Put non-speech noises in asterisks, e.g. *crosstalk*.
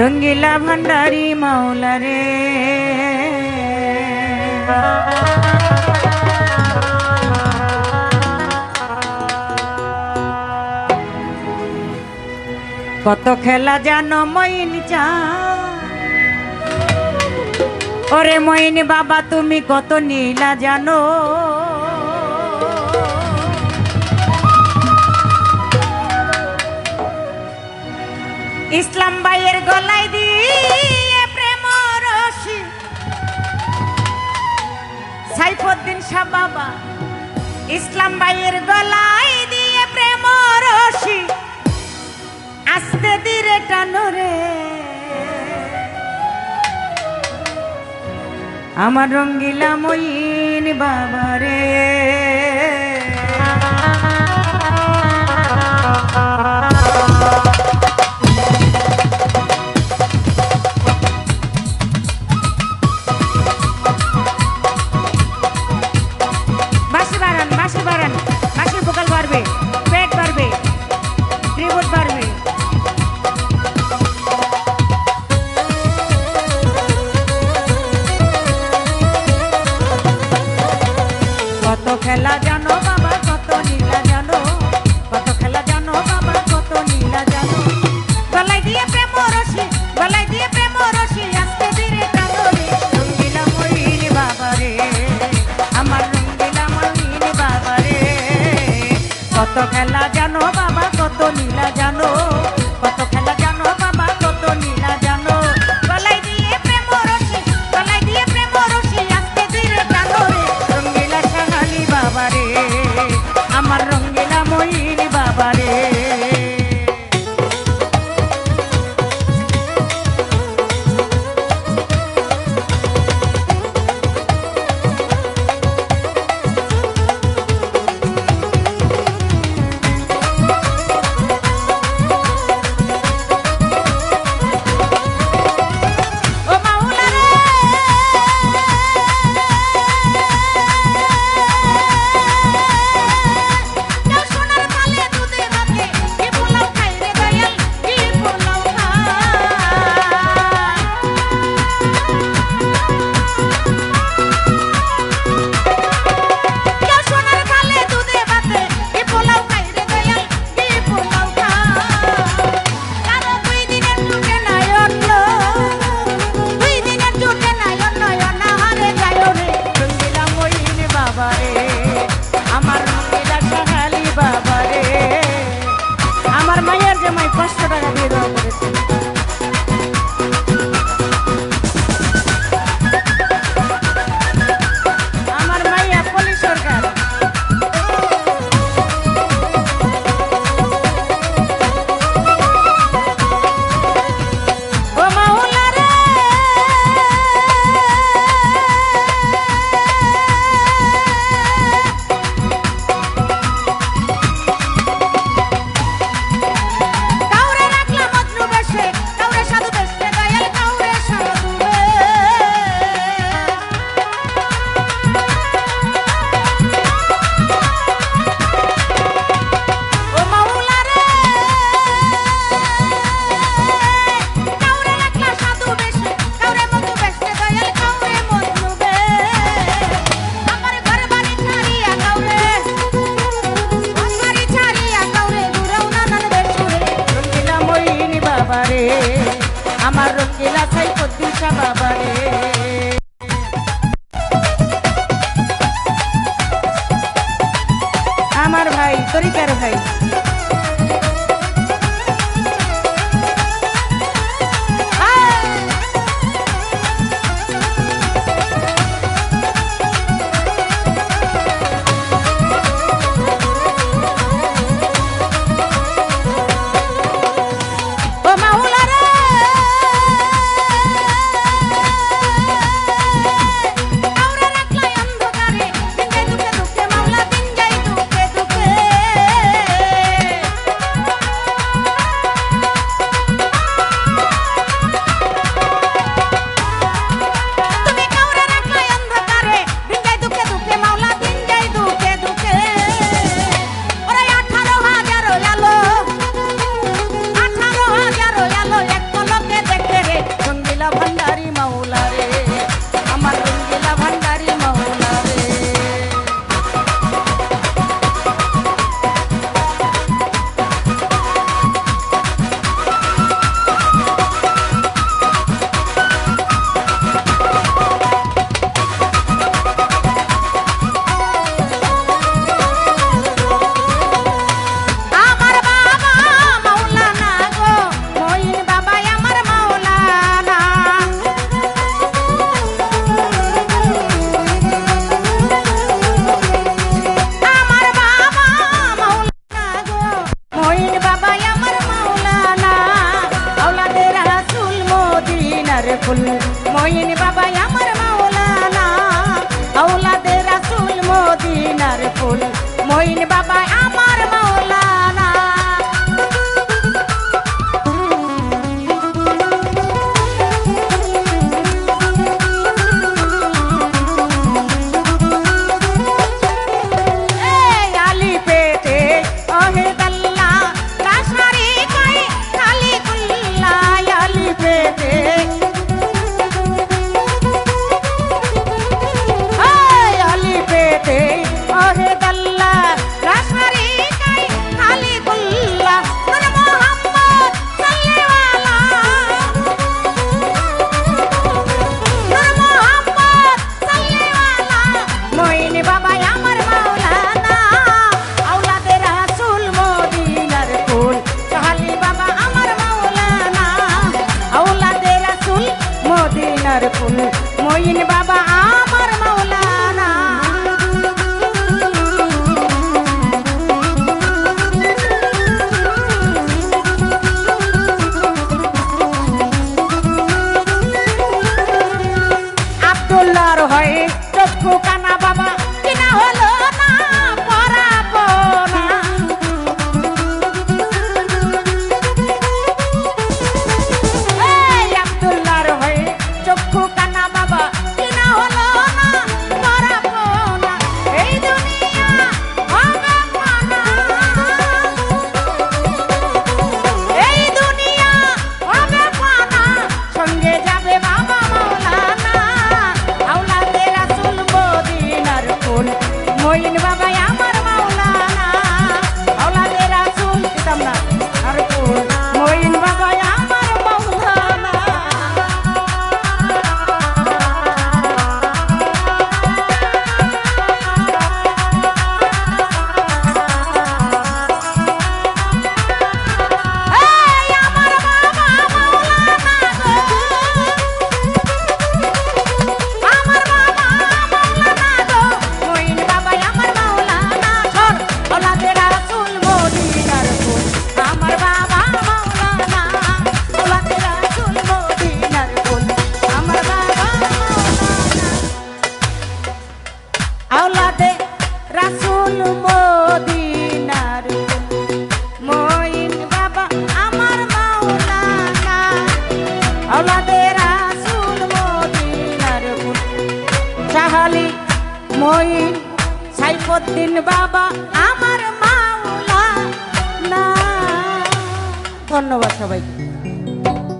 রঙ্গিলা ভান্ডারি মাওলা রে। কত খেলা জানো মইন চা ওরে মইন বাবা, তুমি কত নীলা জানো? ইসলাম ভাইয়ের গলায় দিয়ে প্রেম রশি। সাইফুদ্দিন শাহ বাবা, ইসলাম ভাইয়ের গলায় দিয়ে প্রেম রশি। আস্তে ধীরে টানো রে। আমার রঙ্গিলা মইন বাবা রে। *laughs* খেলা জানো বাবা, কত নীলা জানো? কত খেলা জানো বাবা, কত নীলা জানো? গলায় দিয়ে প্রেম রসি, গলায় দিয়ে প্রেম রসি আস্তে ধীরে মরিনি বাবা রে। আমার রঙ্গিলা মরিনি বাবা রে। কত খেলা সাইফুদ্দিন শাহ বাবা রে আমার ভাই তরিকার ভাই। ফুল মহিন বাবা আমার মা আওলাদের আসুন মদিনার সাহালি মঈন সাইফুদ্দিন বাবা আমার মাওলা না। ধন্যবাদ সবাইকে।